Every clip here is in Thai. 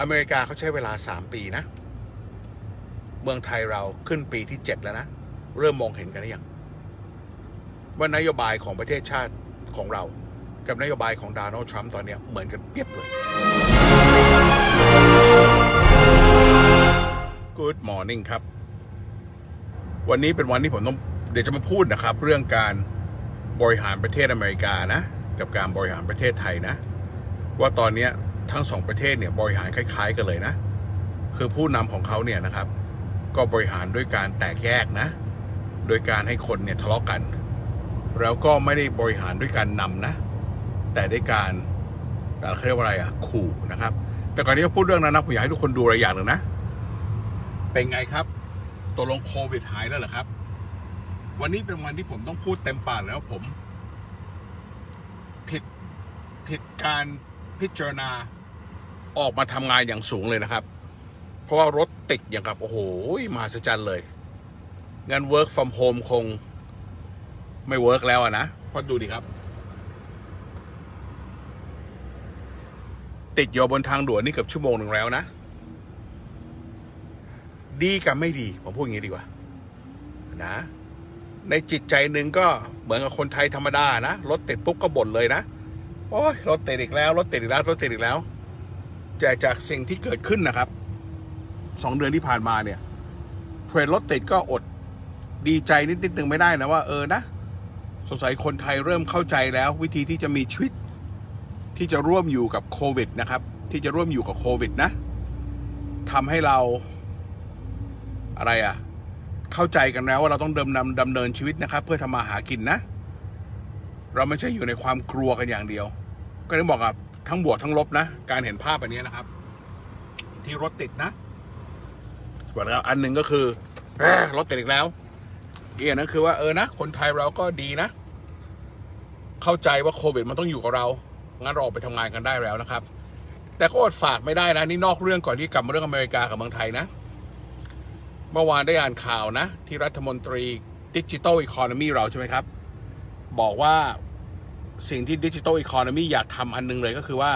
อเมริกาเขาใช้เวลาสามปีนะ เมืองไทยเราขึ้นปีที่เจ็ดแล้วนะ เริ่มมองเห็นกันหรือยังว่านโยบายของประเทศชาติของเรา กับนโยบายของโดนัลด์ทรัมป์ตอนนี้เหมือนกันเปียบเลย Good morning ครับ วันนี้เป็นวันที่ผมต้องเดี๋ยวจะมาพูดนะครับ เรื่องการบริหารประเทศอเมริกานะ กับการบริหารประเทศไทยนะ ว่าตอนนี้ ทั้งสองประเทศเนี่ยบริหารคล้าย ๆ กันเลยนะ คือผู้นำของเขาเนี่ยนะครับ ก็บริหารด้วยการแตกแยกนะ โดยการให้คนเนี่ยทะเลาะกัน แล้วก็ไม่ได้บริหารด้วยการนำนะ แต่ด้วยการแต่เขาเรียกว่าอะไรอะขู่นะครับ แต่ก่อนที่จะพูดเรื่องนั้นนะผมอยากให้ทุกคนดูอะไรอย่างหนึ่งนะ เป็นไงครับตกลงโควิดหายแล้วเหรอครับ วันนี้เป็นวันที่ผมต้องพูดเต็มปากแล้วผม ผิดผิดการพิจารณา ออกมาทำงานอย่างสูงเลยนะครับ เพราะว่ารถติดอย่างกับ โอ้โหมหัศจรรย์เลยงั้น work from home คงไม่เวิร์กแล้วอะนะเพราะดูดิครับ ติดอยู่บนทางด่วนนี่เกือบชั่วโมงหนึ่งแล้วนะ ดีกับไม่ดี ผมพูดอย่างนี้ดีกว่า นะ ในจิตใจหนึ่งก็เหมือนกับคนไทยธรรมดานะ รถติดปุ๊บก็บ่นเลยนะ โอ้ยรถติดอีกแล้ว รถติดอีกแล้ว รถติดอีกแล้ว แต่จากสิ่งที่เกิดขึ้นนะครับสองเดือนที่ผ่านมาเนี่ยเทรนรถติดก็อดดีใจนิดนิดนึงไม่ได้นะว่าเออนะสงสัยคนไทยเริ่มเข้าใจแล้ว วิธีที่จะมีชีวิต ที่จะร่วมอยู่กับโควิดนะครับ ที่จะร่วมอยู่กับโควิดนะทำให้เราอะไรอะ่ะ เข้าใจกันแล้วว่าเราต้องเดิมนำดำเนินชีวิตนะครับ เพื่อทำมาหากินนะ เราไม่ใช่อยู่ในความกลัวกันอย่างเดียว ก็ต้องบอกอะ ทั้งบวกทั้งลบนะ การเห็นภาพแบบนี้นะครับ ที่รถติดนะส่วนแล้วอันหนึ่งก็คือรถติดอีกแล้วอีกอันนั้นคือว่าเออนะคนไทยเราก็ดีนะ เข้าใจว่าโควิดมันต้องอยู่กับเรา งั้นเราออกไปทำงานกันได้แล้วนะครับ แต่ก็อดฝากไม่ได้นะ นี่นอกเรื่องก่อนที่กลับมาเรื่องอเมริกากับเมืองไทยนะ เมื่อวานได้อ่านข่าวนะ ที่รัฐมนตรีดิจิ t a ลอีโคโนมีเราใช่ไหมครับ บอกว่า สิ่งที่ดิจิ t a ลอีโคโนมีอยากทำอันหนึงเลยก็คือว่า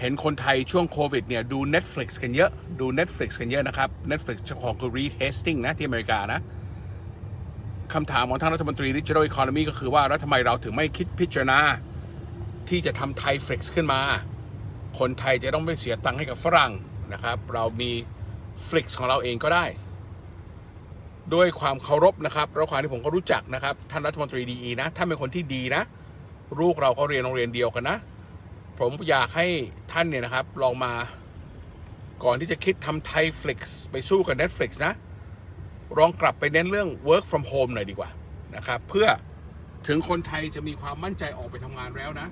เห็นคนไทยช่วงโควิดเนี่ย ดู Netflix กันเยอะ ดู Netflix กันเยอะนะครับ Netflix เจ้าของคือ retesting นะ ที่อเมริกานะคำถามของท่านรัฐมนตรีดิจิทัลอีโคโนมีก็คือว่า แล้วทำไมเราถึงไม่คิดพิจารณา ที่จะทำไทยฟลิกซ์ขึ้นมา คนไทยจะต้องไม่เสียตังค์ให้กับฝรั่งนะครับ เรามีฟลิกซ์ของเราเองก็ได้ ด้วยความเคารพนะครับแล้วความที่ผมก็รู้จักนะครับ ท่านรัฐมนตรีดีนะท่านเป็นคนที่ดีนะ ลูกเราก็เรียนโรงเรียนเดียวกันนะ ผมอยากให้ท่านเนี่ยนะครับ ลองมาก่อนที่จะคิดทำไทยฟลิกซ์ไปสู้กับ Netflix นะลองกลับไปเน้นเรื่อง work from home หน่อยดีกว่านะครับ เพื่อถึงคนไทยจะมีความมั่นใจออกไปทำงานแล้วนะ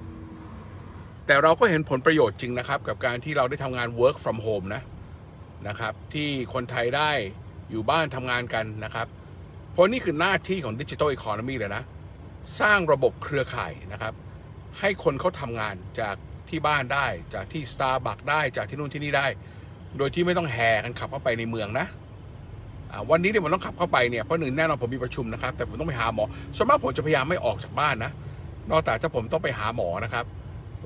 แต่เราก็เห็นผลประโยชน์จริงนะครับ กับการที่เราได้ทำงาน work from home นะนะครับ ที่คนไทยได้อยู่บ้านทำงานกันนะครับ เพราะนี่คือหน้าที่ของดิจิ t a ลอีโคโนมีเลยนะ สร้างระบบเครือข่ายนะครับ ให้คนเขาทำงานจากที่บ้านได้ จากที่ Starbucks ได้จากที่นู่นที่นี่ได้ โดยที่ไม่ต้องแห่กันขับเข้าไปในเมืองนะวันนี้เนี่ยผมต้องขับเข้าไปเนี่ยเพราะหนึ่งแน่นอนผมมีประชุมนะครับ แต่ผมต้องไปหาหมอส่วนมากผมจะพยายามไม่ออกจากบ้านนะ นอกจากถ้าผมต้องไปหาหมอนะครับ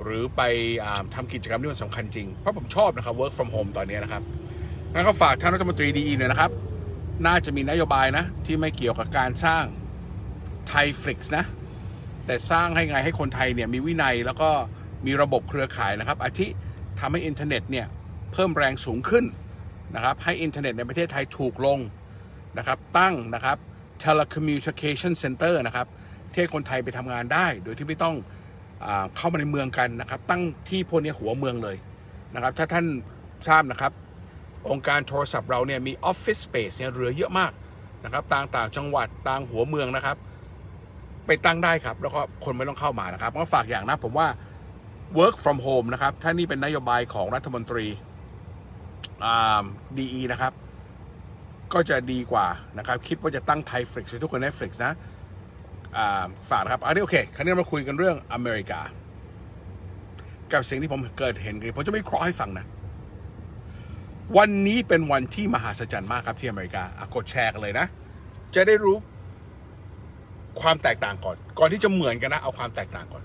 หรือไปอ่าทำกิจกรรมที่มันสำคัญจริง เพราะผมชอบนะครับ work from home ตอนนี้นะครับงั้นก็ฝากท่านรัฐมนตรีดีๆหน่อยนะครับ น่าจะมีนโยบายนะที่ไม่เกี่ยวกับการสร้าง ไทยฟลิกซ์นะ แต่สร้างให้ไงให้คนไทยเนี่ยมีวินัยแล้วก็มีระบบเครือข่ายนะครับอาทิทำให้อินเทอร์เน็ตเนี่ยเพิ่มแรงสูงขึ้นนะครับให้อินเทอร์เน็ตในประเทศไทยถูกลงนะครับตั้งนะครับ telecommunication center นะครับที่ให้คนไทยไปทำงานได้ โดยที่ไม่ต้องอเข้ามาในเมืองกันนะครับ ตั้งที่พวกนี้หัวเมืองเลยนะครับ ถ้าท่านทราบนะครับ องค์การโทรศัพท์เราเนี่ยมี office space เนี่ยเหลือเยอะมากนะครับต่างต่างจังหวัดต่างหัวเมืองนะครับ ไปตั้งได้ครับ แล้วก็คนไม่ต้องเข้ามานะครับก็ฝากอย่างนะผมว่า work from home นะครับ ถ้านี่เป็นนโยบายของรัฐมนตรีดีนะครับ ก็จะดีกว่านะครับ คิดว่าจะตั้งไทยฟลิกซ์ทุกคน Netflix นะฝากนะครับอันนี้โอเค คราวนี้มาคุยกันเรื่องอเมริกา กับสิ่งที่ผมเกิดเห็นกันผมจะไม่เคราะห์ให้ฟังนะ วันนี้เป็นวันที่มหัศจรรย์มากครับที่อเมริกากดแชร์กันเลยนะ จะได้รู้ ความแตกต่างก่อน ก่อนที่จะเหมือนกันนะ เอาความแตกต่างก่อน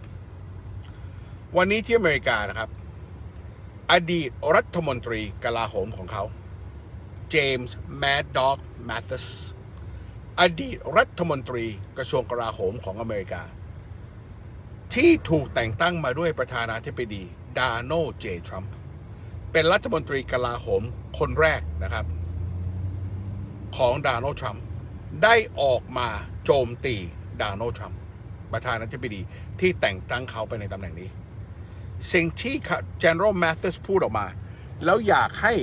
วันนี้ที่อเมริกานะครับ อดีตรัฐมนตรีกลาโหมของเขา เจมส์แมดด็อกแมทธิสอดีตรัฐมนตรีกระทรวงกลาโหมของอเมริกา ที่ถูกแต่งตั้งมาด้วยประธานาธิบดีดาโนเจทรัมป์เป็นรัฐมนตรีกลาโหมคนแรกนะครับ ของดาโนทรัมป์ได้ออกมาโจมตี ดาโนทรัมป์ประธานาธิบดีที่แต่งตั้งเขาไปในตำแหน่งนี้ สิ่งที่ General Mathis พูดออกมา แล้วอยากให้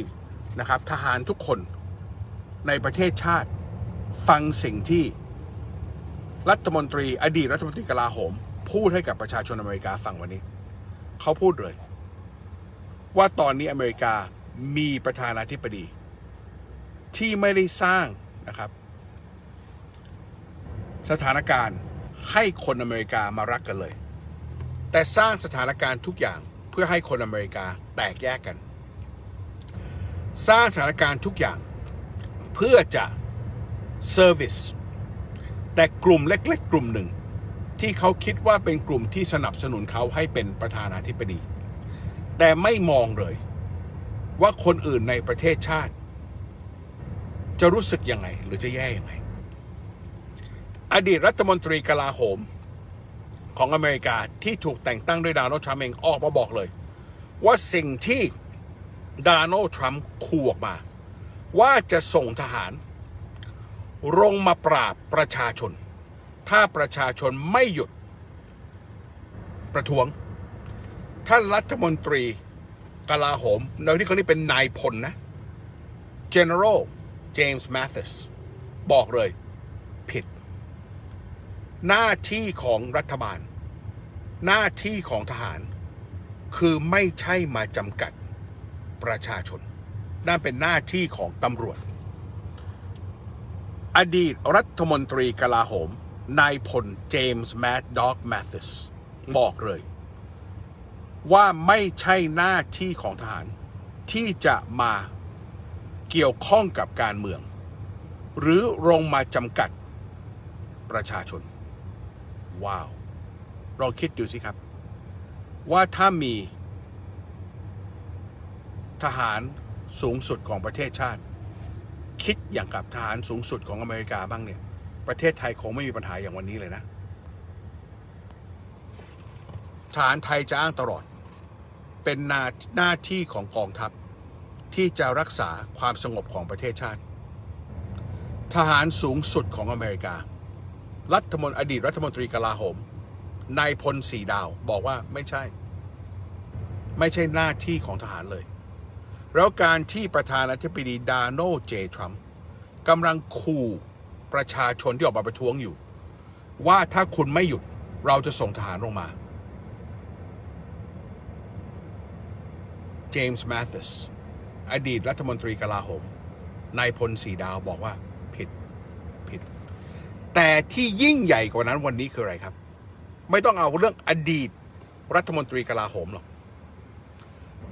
นะครับทหารทุกคนในประเทศชาติฟังสิ่งที่รัฐมนตรี อดีตรัฐมนตรีกลาโหม พูดให้กับประชาชนอเมริกาฟังวันนี้ เขาพูดเลย ว่าตอนนี้อเมริกามีประธานาธิบดี ที่ไม่ได้สร้างนะครับ สถานการณ์ให้คนอเมริกามารักกันเลย แต่สร้างสถานการณ์ทุกอย่างเพื่อให้คนอเมริกาแตกแยกกัน สร้างสถานการณ์ทุกอย่าง เพื่อจะเซอร์วิสแต่กลุ่มเล็ก ๆ กลุ่มหนึ่ง ที่เขาคิดว่าเป็นกลุ่มที่สนับสนุนเขาให้เป็นประธานาธิบดี แต่ไม่มองเลย ว่าคนอื่นในประเทศชาติ จะรู้สึกยังไงหรือจะแย่ยังไง อดีตรัฐมนตรีกลาโหมของอเมริกาที่ถูกแต่งตั้งโดยโดนัลด์ทรัมป์เองออกมาบอกเลย ว่าสิ่งที่โดนัลด์ทรัมป์ขู่ออกมา ว่าจะส่งทหารลงมาปราบประชาชน ถ้าประชาชนไม่หยุดประท้วง ท่านรัฐมนตรีกลาโหมในที่เขานี่เป็นนายพลนะ General James Mathis บอกเลย หน้าที่ของรัฐบาล หน้าที่ของทหาร คือไม่ใช่มาจำกัดประชาชน นั่นเป็นหน้าที่ของตำรวจ อดีตรัฐมนตรีกลาโหมนายพลเจมส์แมดด็อกแมทธิสบอกเลย ว่าไม่ใช่หน้าที่ของทหาร ที่จะมาเกี่ยวข้องกับการเมือง หรือลงมาจำกัดประชาชน ว้าวลองคิดดูสิครับ ว่าถ้ามีทหารสูงสุดของประเทศชาติ คิดอย่างกับทหารสูงสุดของอเมริกาบ้างเนี่ย ประเทศไทยคงไม่มีปัญหาอย่างวันนี้เลยนะทหารไทยจะอ้างตลอด เป็นหน้าหน้าที่ของกองทัพ ที่จะรักษาความสงบของประเทศชาติ ทหารสูงสุดของอเมริกา รัฐมนตรีอดีตรัฐมนตรีกลาโหมนายพลสีดาวบอกว่าไม่ใช่ ไม่ใช่หน้าที่ของทหารเลย แล้วการที่ประธานาธิบดีดาโนเจทรัมป์กำลังขู่ประชาชนที่ออกมาประท้วงอยู่ ว่าถ้าคุณไม่หยุดเราจะส่งทหารลงมาเจมส์แมทธิสอดีตรัฐมนตรีกลาโหมนายพลสีดาวบอกว่า แต่ที่ยิ่งใหญ่กว่านั้นวันนี้คืออะไรครับ ไม่ต้องเอาเรื่องอดีต รัฐมนตรีกลาโหมหรอก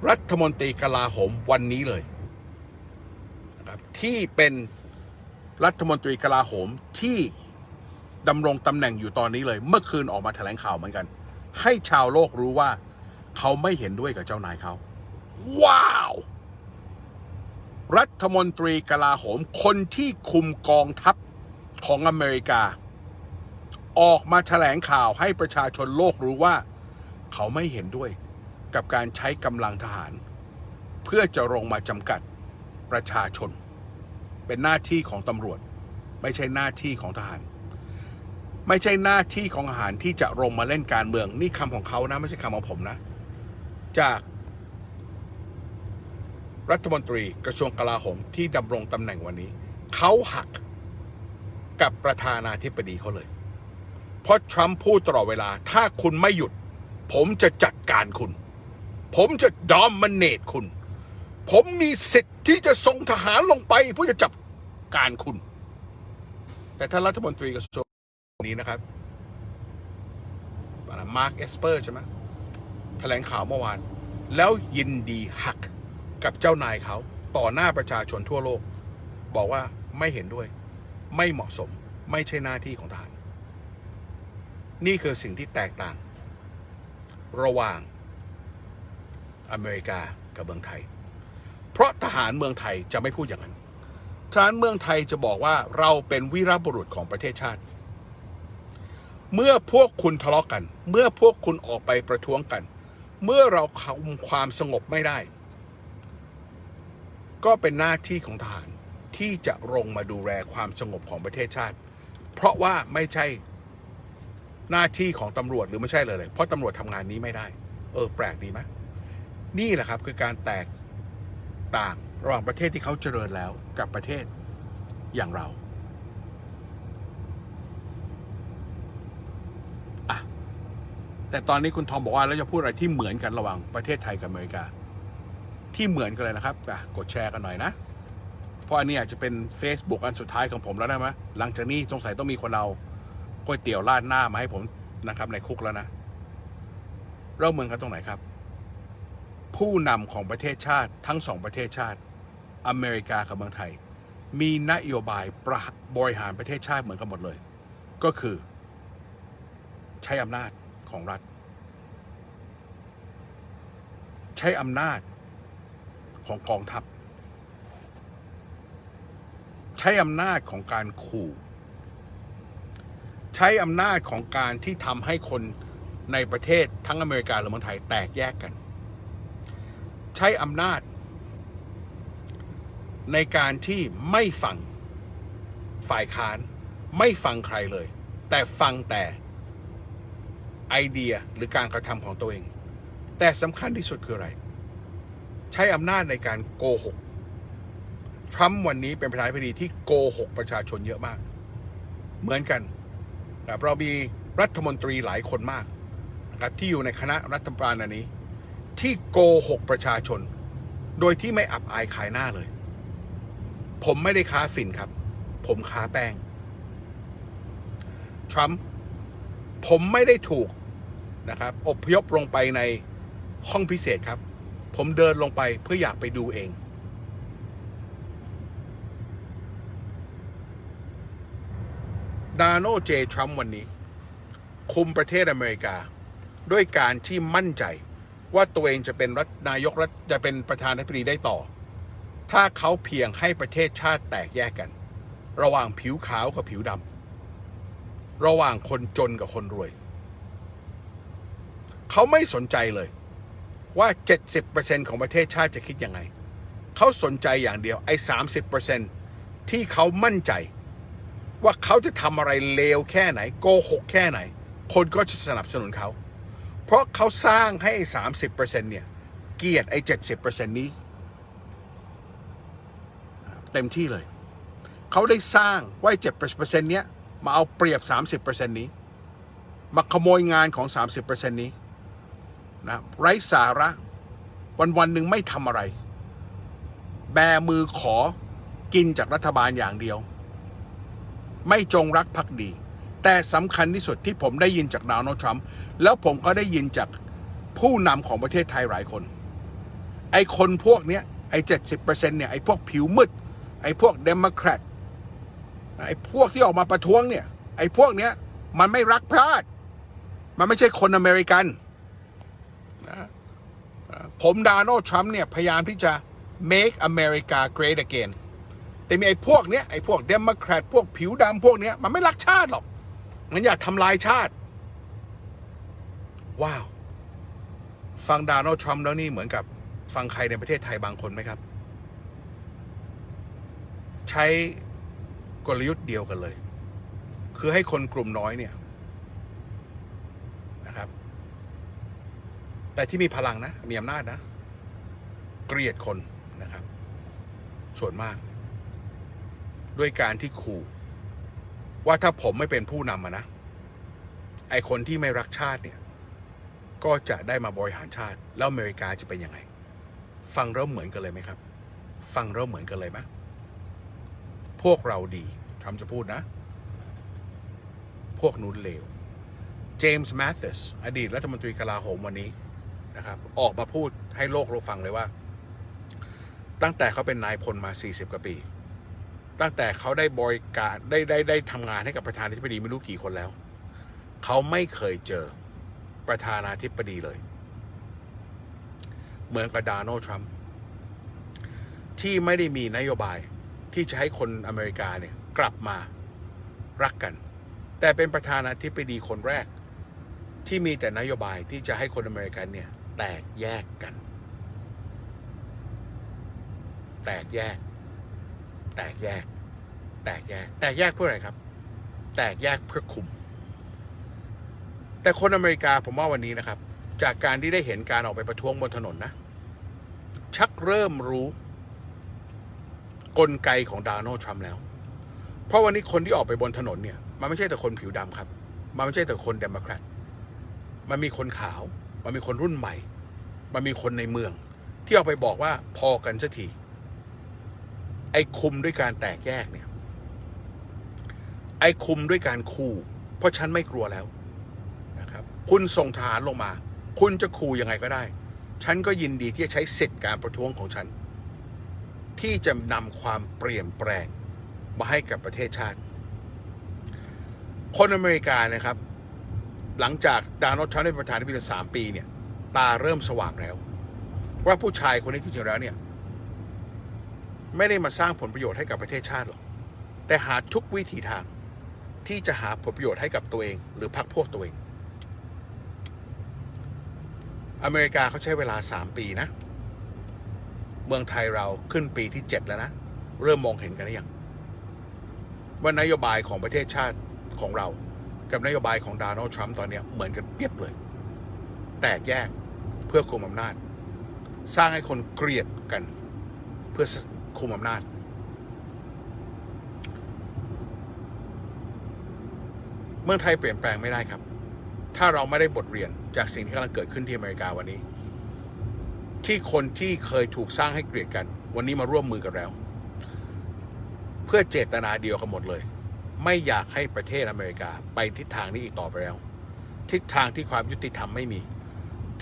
รัฐมนตรีกลาโหมวันนี้เลยนะครับที่เป็นรัฐมนตรีกลาโหมที่ดำรงตำแหน่งอยู่ตอนนี้เลย เมื่อคืนออกมาแถลงข่าวเหมือนกัน ให้ชาวโลกรู้ว่า เขาไม่เห็นด้วยกับเจ้านายเขา ว้าว รัฐมนตรีกลาโหมคนที่คุมกองทัพ ของอเมริกา ออกมาแถลงข่าวให้ประชาชนโลกรู้ว่า เขาไม่เห็นด้วยกับการใช้กำลังทหาร เพื่อจะลงมาจำกัดประชาชน เป็นหน้าที่ของตำรวจ ไม่ใช่หน้าที่ของทหาร ไม่ใช่หน้าที่ของทหารที่จะลงมาเล่นการเมือง นี่คำของเขานะ ไม่ใช่คำของผมนะ จากรัฐมนตรีกระทรวงกลาโหมที่ดำรงตำแหน่งวันนี้ เขาหัก กับประธานาธิบดีเขาเลย เพราะทรัมป์พูดตลอดเวลา ถ้าคุณไม่หยุด ผมจะจัดการคุณ ผมจะดอมมันเนตคุณ ผมมีสิทธิ์ที่จะส่งทหารลงไปเพื่อจะจับการคุณ แต่ท่านรัฐมนตรีกระทรวงนี้นะครับมาร์คเอสเปอร์ใช่ไหมแถลงข่าวเมื่อวาน แล้วยินดีหักกับเจ้านายเขาต่อหน้าประชาชนทั่วโลก บอกว่าไม่เห็นด้วย ไม่เหมาะสมไม่ใช่หน้าที่ของทหาร นี่คือสิ่งที่แตกต่าง ระหว่างอเมริกากับเมืองไทย เพราะทหารเมืองไทยจะไม่พูดอย่างนั้นทหารเมืองไทยจะบอกว่าเราเป็นวีรบุรุษของประเทศชาติ เมื่อพวกคุณทะเลาะกัน เมื่อพวกคุณออกไปประท้วงกัน เมื่อเราคุมความสงบไม่ได้ ก็เป็นหน้าที่ของทหาร ที่จะลงมาดูแลความสงบของประเทศชาติ เพราะว่าไม่ใช่หน้าที่ของตำรวจหรือไม่ใช่เลยเลย เพราะตำรวจทำงานนี้ไม่ได้ เออ แปลกดีไหมนี่แหละครับคือการแตกต่างระหว่างประเทศที่เขาเจริญแล้วกับประเทศอย่างเราอะแต่ตอนนี้คุณทอมบอกว่าเราจะพูดอะไรที่เหมือนกันระหว่างประเทศไทยกับอเมริกา ที่เหมือนกันเลยนะครับกดแชร์กันหน่อยนะ เพราะอันนี้อาจจะเป็น Facebook อันสุดท้ายของผมแล้วนะมะหลังจากนี้สงสัยต้องมีคนเอาก๋วยเตี๋ยวราดหน้ามาให้ผมนะครับ ในคุกแล้วนะเราเมืองกันตรงไหนครับ ผู้นำของประเทศชาติทั้งสองประเทศชาติ อเมริกากับเมืองไทย มีนโยบายประบริหารประเทศชาติเหมือนกันหมดเลย ก็คือ ใช้อำนาจของรัฐ ใช้อำนาจของกองทัพ ใช้อำนาจของการขู่ ใช้อำนาจของการที่ทำให้คนในประเทศทั้งอเมริกาและเมืองไทยแตกแยกกัน ใช้อำนาจ ในการที่ไม่ฟังฝ่ายค้านไม่ฟังใครเลย แต่ฟังแต่ไอเดียหรือการกระทำของตัวเอง แต่สำคัญที่สุดคืออะไร ใช้อำนาจในการโกหก ทรัมป์วันนี้เป็นประธานาธิบดีที่โกหกประชาชนเยอะมาก เหมือนกันนะเรามีรัฐมนตรีหลายคนมากนะครับที่อยู่ในคณะรัฐบาลอันนี้ ที่โกหกประชาชน โดยที่ไม่อับอายขายหน้าเลย ผมไม่ได้ค้าฝินครับ ผมค้าแป้งทรัมป์ผมไม่ได้ถูกนะครับอพยพลงไปในห้องพิเศษครับ ผมเดินลงไปเพื่ออยากไปดูเอง ดาโนเจทรัมป์วันนี้ คุมประเทศอเมริกา ด้วยการที่มั่นใจว่าตัวเองจะเป็นรัฐนายกรัฐจะเป็นประธานาธิบดีได้ต่อ ถ้าเขาเพียงให้ประเทศชาติแตกแยกกัน ระหว่างผิวขาวกับผิวดำระหว่างคนจนกับคนรวย เขาไม่สนใจเลยว่า 70%ของประเทศชาติจะคิดยังไง เขาสนใจอย่างเดียวไอ้ 30%ที่เขามั่นใจ ว่าเขาจะทำอะไรเลวแค่ไหน โกหกแค่ไหน คนก็จะสนับสนุนเขา เพราะเขาสร้างให้ไอ้30%เนี่ย เกียดไอ้ 70%นี้ เต็มที่เลย เขาได้สร้างไว้7%เนี้ย มาเอาเปรียบ 30%นี้ มาขโมยงานของ 30%นี้นะไร้สาระวันวันหนึ่งไม่ทำอะไร แบมือขอกินจากรัฐบาลอย่างเดียว ไม่จงรักภักดี แต่สำคัญที่สุดที่ผมได้ยินจากดาวน์ทรัมป์แล้วผมก็ได้ยินจากผู้นำของประเทศไทยหลายคน ไอ้คนพวกเนี้ยไอ้เจ็ดสิบเปอร์เซ็นต์เนี่ยไอ้พวกผิวมืด ไอ้พวกเดโมแครตไอ้พวกที่ออกมาประท้วงเนี่ย ไอ้พวกเนี้ยมันไม่รักชาติมันไม่ใช่คนอเมริกันนะผมดาโนทรัมป์เนี่ย พยายามที่จะ make America great again แต่มีไอ้พวกเนี้ยไอ้พวกเดโมแครตพวกผิวดำพวกเนี้ยมันไม่รักชาติหรอก มันอยากทำลายชาติ ว้าว ฟังดาโนทรัมป์แล้วนี่เหมือนกับฟังใครในประเทศไทยบางคนไหมครับ ใช้กลยุทธ์เดียวกันเลย คือให้คนกลุ่มน้อยเนี่ยนะครับ แต่ที่มีพลังนะ มีอำนาจนะ เกลียดคนนะครับ ส่วนมาก ด้วยการที่ขู่ ว่าถ้าผมไม่เป็นผู้นำะนะ ไอคนที่ไม่รักชาติเนี่ย ก็จะได้มาบริหารชาติ แล้วอเมริกาจะเป็นยังไง ฟังเริ่มเหมือนกันเลยไหมครับ ฟังเริ่มเหมือนกันเลยไหมพวกเราดีทรัมป์จะพูดนะ พวกนู้นเลวเจมส์แมทธิสอดีตรัฐมนตรีกลาโหมวันนี้นะครับ ออกมาพูดให้โลกเราฟังเลยว่า ตั้งแต่เขาเป็นนายพลมา 40 กว่าปี ตั้งแต่เขาได้บริการได้ได้ได้ทำงานให้กับประธานาธิบดีไม่รู้กี่คนแล้ว เขาไม่เคยเจอประธานาธิบดีเลย เหมือนกับโดนัลด์ทรัมป์ที่ไม่ได้มีนโยบายที่จะให้คนอเมริกาเนี่ยกลับมารักกัน แต่เป็นประธานาธิบดีคนแรก ที่มีแต่นโยบายที่จะให้คนอเมริกันเนี่ยแตกแยกกัน แตกแยก แตกแยก แตกแยก แตกแยกเพื่ออะไรครับ แตกแยกเพื่อคุม แต่คนอเมริกาผมว่าวันนี้นะครับ จากการที่ได้เห็นการออกไปประท้วงบนถนนนะ ชักเริ่มรู้กลไกของโดนัลด์ทรัมป์แล้ว เพราะวันนี้คนที่ออกไปบนถนนเนี่ย มันไม่ใช่แต่คนผิวดำครับ มันไม่ใช่แต่คนเดโมแครตมันมีคนขาว มันมีคนรุ่นใหม่ มันมีคนในเมือง ที่ออกไปบอกว่าพอกันสักที อ้คุมด้วยการแตกแยกเนี่ย ไอ้คุมด้วยการคู่ เพราะฉันไม่กลัวแล้วนะครับ คุณส่งทหารลงมา คุณจะคู่ยังไงก็ได้ ฉันก็ยินดีที่จะใช้สิทธิการประท้วงของฉัน ที่จะนำความเปลี่ยนแปลงมาให้กับประเทศชาติ คนอเมริกานะครับ หลังจากโดนัลด์ทรัมป์เป็นประธานาธิบดีสามปีเนี่ย ตาเริ่มสว่างแล้ว ว่าผู้ชายคนนี้ที่จริงแล้วเนี่ย ไม่ได้มาสร้างผลประโยชน์ให้กับประเทศชาติหรอก แต่หาทุกวิถีทางที่จะหาผลประโยชน์ให้กับตัวเอง หรือพรรคพวกตัวเอง อเมริกาเขาใช้เวลาสามปีนะ เมืองไทยเราขึ้นปีที่เจ็ดแล้วนะ เริ่มมองเห็นกันหรือยังว่านโยบายของประเทศชาติของเรา กับนโยบายของโดนัลด์ทรัมป์ตอนนี้เหมือนกันเปรียบเลย แตกแยกเพื่อคุมอำนาจ สร้างให้คนเกลียดกันเพื่อ คุมอำนาจ เมืองไทยเปลี่ยนแปลงไม่ได้ครับ ถ้าเราไม่ได้บทเรียนจากสิ่งที่กำลังเกิดขึ้นที่อเมริกาวันนี้ ที่คนที่เคยถูกสร้างให้เกลียดกัน วันนี้มาร่วมมือกันแล้ว เพื่อเจตนาเดียวกันหมดเลย ไม่อยากให้ประเทศอเมริกาไปทิศทางนี้อีกต่อไปแล้ว ทิศทางที่ความยุติธรรมไม่มี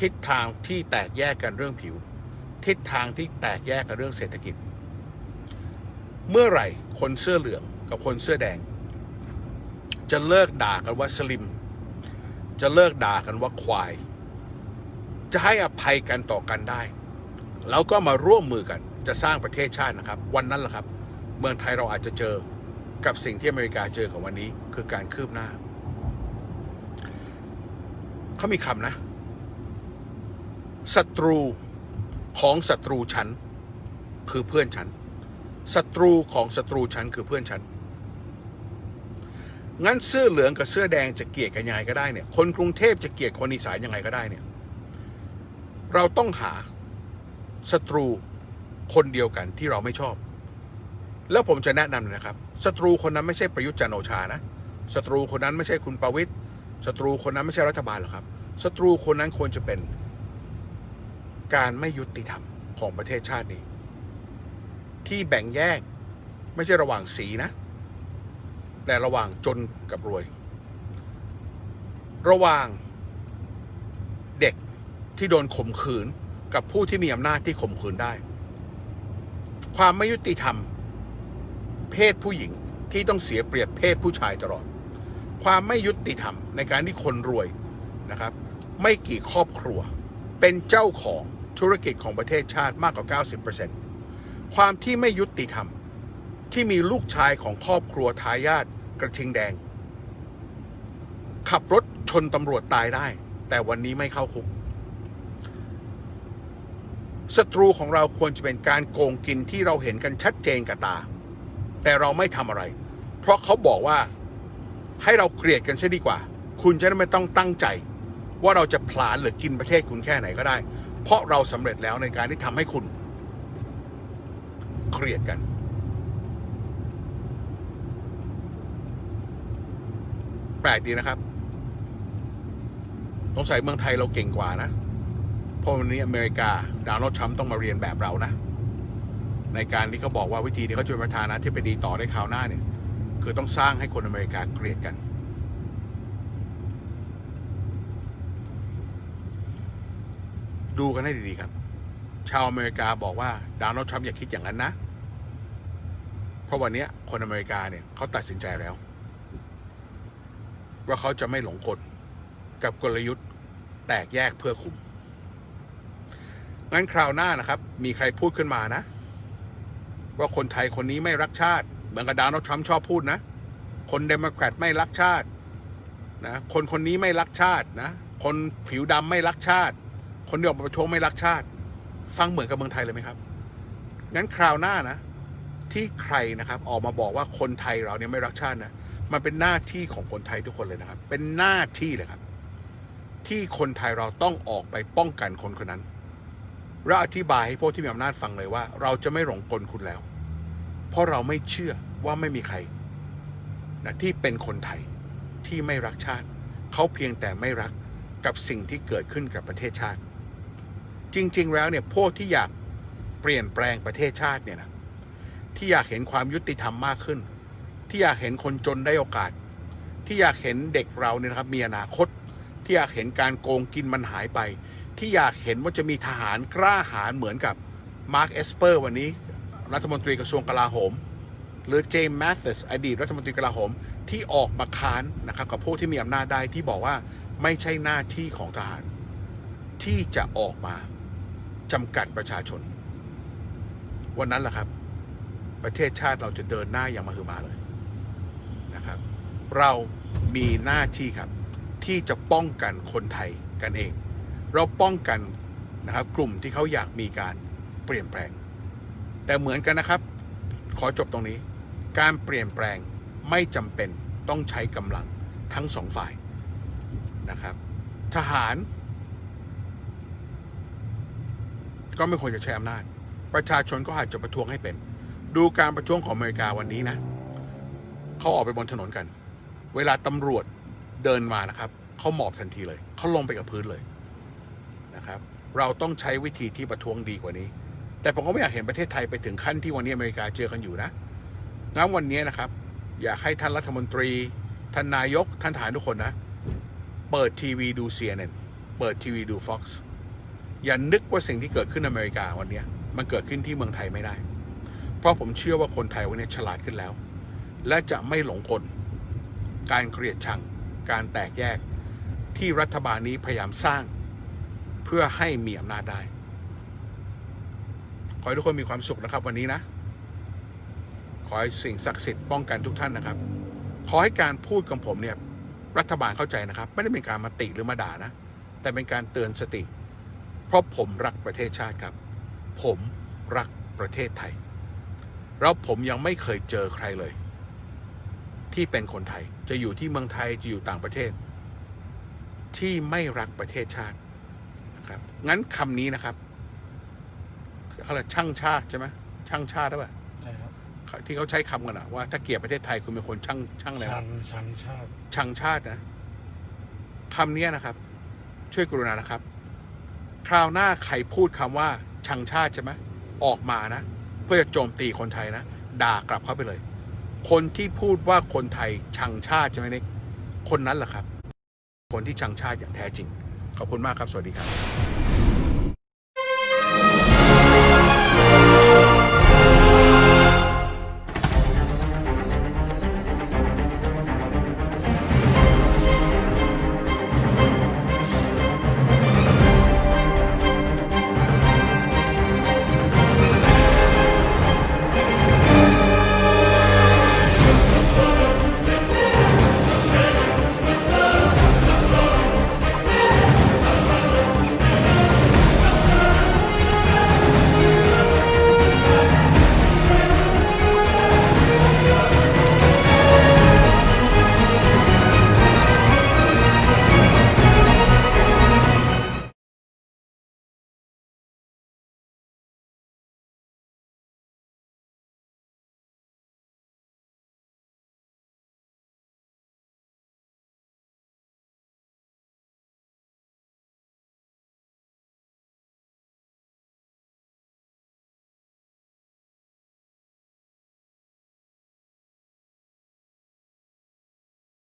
ทิศทางที่แตกแยกกันเรื่องผิวทิศทางที่แตกแยกกันเรื่องเศรษฐกิจ เมื่อไหร่คนเสื้อเหลืองกับคนเสื้อแดง จะเลิกด่ากันว่าสลิม จะเลิกด่ากันว่าควาย จะให้อภัยกันต่อกันได้ แล้วก็มาร่วมมือกันจะสร้างประเทศชาตินะครับ วันนั้นแหละครับ เมืองไทยเราอาจจะเจอกับสิ่งที่อเมริกาเจอกับวันนี้คือการคืบหน้า เขามีคำนะศัตรูของศัตรูฉัน คือเพื่อนฉัน ศัตรูของศัตรูฉันคือเพื่อนฉัน งั้นเสื้อเหลืองกับเสื้อแดงจะเกลียดกันยังไงก็ได้เนี่ย คนกรุงเทพจะเกลียดคนอีสานยังไงก็ได้เนี่ย เราต้องหาศัตรูคนเดียวกันที่เราไม่ชอบ แล้วผมจะแนะนำเลยนะครับ ศัตรูคนนั้นไม่ใช่ประยุทธ์จันโอชานะ ศัตรูคนนั้นไม่ใช่คุณประวิตยศัตรูคนนั้นไม่ใช่รัฐบาลหรอกครับ ศัตรูคนนั้นควรจะเป็น การไม่ยุติธรรมของประเทศชาตินี้ ที่แบ่งแยกไม่ใช่ระหว่างสีนะ แต่ระหว่างจนกับรวย ระหว่างเด็กที่โดนข่มขืนกับผู้ที่มีอำนาจที่ข่มขืนได้ ความไม่ยุติธรรม เพศผู้หญิงที่ต้องเสียเปรียบเพศผู้ชายตลอด ความไม่ยุติธรรมในการที่คนรวยนะครับ ไม่กี่ครอบครัว เป็นเจ้าของธุรกิจของประเทศชาติมากกว่า 90% ความที่ไม่ยุติธรรม ที่มีลูกชายของครอบครัวทายาทกระทิงแดง ขับรถชนตำรวจตายได้ แต่วันนี้ไม่เข้าคุกศัตรูของเราควรจะเป็นการโกงกินที่เราเห็นกันชัดเจนกับตา แต่เราไม่ทำอะไร เพราะเขาบอกว่าให้เราเกลียดกันซะดีกว่า คุณจะได้ไม่ต้องตั้งใจ ว่าเราจะผลาญหรือกินประเทศคุณแค่ไหนก็ได้ เพราะเราสำเร็จแล้วในการที่ทำให้คุณ เกลียดกัน แปลกดีนะครับสงสัยเมืองไทยเราเก่งกว่านะ เพราะวันนี้อเมริกาดาวน์โลดทรัมต้องมาเรียนแบบเรานะ ในการที่เขาบอกว่าวิธีที่เขาจะเป็นประธานาธิบดีต่อได้คราวหน้าเนี่ย คือต้องสร้างให้คนอเมริกาเกลียดกันดูกันให้ดีๆครับ ชาวอเมริกาบอกว่าดาวน์โลดทรัมป์อย่าคิดอย่างนั้นนะ เพราะวันนี้คนอเมริกาเนี่ยเขาตัดสินใจแล้ว ว่าเขาจะไม่หลงกลกับกลยุทธ์แตกแยกเพื่อคุม งั้นคราวหน้านะครับ มีใครพูดขึ้นมานะ ว่าคนไทยคนนี้ไม่รักชาติ เหมือนกับดาวนัลด์ทรัมป์ชอบพูดนะ คนเดโมแครตไม่รักชาตินะคนคนนี้ไม่รักชาตินะ คนผิวดำไม่รักชาติ คนที่ออกมาประท้วงไม่รักชาติ ฟังเหมือนกับเมืองไทยเลยไหมครับ งั้นคราวหน้านะ ที่ใครนะครับออกมาบอกว่าคนไทยเราเนี่ยไม่รักชาตินะมันเป็นหน้าที่ของคนไทยทุกคนเลยนะครับ เป็นหน้าที่เลยครับ ที่คนไทยเราต้องออกไปป้องกันคนคนนั้นและอธิบายให้พวกที่มีอำนาจฟังเลยว่า เราจะไม่หลงกลคุณแล้ว เพราะเราไม่เชื่อว่าไม่มีใครนะที่เป็นคนไทยที่ไม่รักชาติ เขาเพียงแต่ไม่รักกับสิ่งที่เกิดขึ้นกับประเทศชาติ จริง ๆ แล้วเนี่ยพวกที่อยากเปลี่ยนแปลงประเทศชาติเนี่ยนะ ที่อยากเห็นความยุติธรรมมากขึ้น ที่อยากเห็นคนจนได้โอกาส ที่อยากเห็นเด็กเราเนี่ยนะครับมีอนาคต ที่อยากเห็นการโกงกินมันหายไป ที่อยากเห็นว่าจะมีทหารกล้าหาญเหมือนกับมาร์คเอสเปอร์วันนี้รัฐมนตรีกระทรวงกลาโหม หรือเจมส์แมทธิสอดีตรัฐมนตรีกลาโหม ที่ออกมาค้านนะครับกับพวกที่มีอำนาจได้ที่บอกว่าไม่ใช่หน้าที่ของทหาร ที่จะออกมาจำกัดประชาชน วันนั้นแหละครับ ประเทศชาติเราจะเดินหน้าอย่างมหึมาเลยนะครับ เรามีหน้าที่ครับ ที่จะป้องกันคนไทยกันเอง เราป้องกันนะครับกลุ่มที่เขาอยากมีการเปลี่ยนแปลง แต่เหมือนกันนะครับ ขอจบตรงนี้ การเปลี่ยนแปลงไม่จำเป็นต้องใช้กำลังทั้งสองฝ่ายนะครับ ทหาร ก็ไม่ควรจะใช้อำนาจ ประชาชนก็อาจจะประท้วงให้เป็น ดูการประท้วงของอเมริกาวันนี้นะเขาออกไปบนถนนกัน เวลาตำรวจเดินมานะครับเขาหมอบทันทีเลยเขาลงไปกับพื้นเลยนะครับ เราต้องใช้วิธีที่ประท้วงดีกว่านี้ แต่ผมก็ไม่อยากเห็นประเทศไทยไปถึงขั้นที่วันนี้อเมริกาเจอกันอยู่นะงั้นวันนี้นะครับ อยากให้ท่านรัฐมนตรีท่านนายกท่านทหารทุกคนนะ เปิดทีวีดู CNN เปิดทีวีดู Fox อย่านึกว่าสิ่งที่เกิดขึ้นอเมริกาวันนี้มันเกิดขึ้นที่เมืองไทยไม่ได้ ราะผมเชื่อว่าคนไทยวันนี้ฉลาดขึ้นแล้ว และจะไม่หลงกล การเกลียดชัง การแตกแยกที่รัฐบาลนี้พยายามสร้าง เพื่อให้มีอำนาจได้ ขอให้ทุกคนมีความสุขนะครับวันนี้นะ ขอให้สิ่งศักดิ์สิทธิ์ป้องกันทุกท่านนะครับ ขอให้การพูดของผมเนี่ยรัฐบาลเข้าใจนะครับ ไม่ได้เป็นการมาติหรือมาด่านะ แต่เป็นการเตือนสติ เพราะผมรักประเทศชาติครับ ผมรักประเทศไทย แล้วผมยังไม่เคยเจอใครเลย ที่เป็นคนไทยจะอยู่ที่เมืองไทยจะอยู่ต่างประเทศ ที่ไม่รักประเทศชาตินะครับงั้นคำนี้นะครับอะไรช่างชาติใช่ไหมช่างชาติหรือเปล่าใช่ครับที่เขาใช้คำกันอะว่าถ้าเกลียดประเทศไทยคุณเป็นคนช่างช่างอะไรชันะงชังชาติช่างชาตินะคำเนี้ยนะครับ ช่วยกรุณานะครับ คราวหน้าใครพูดคำว่าช่างชาติใช่ไหมออกมานะ เพื่อจะโจมตีคนไทยนะ ด่ากลับเข้าไปเลย คนที่พูดว่าคนไทยชังชาติใช่ไหมนิกคนนั้นแหละครับ คนที่ชังชาติอย่างแท้จริง ขอบคุณมากครับ สวัสดีครับ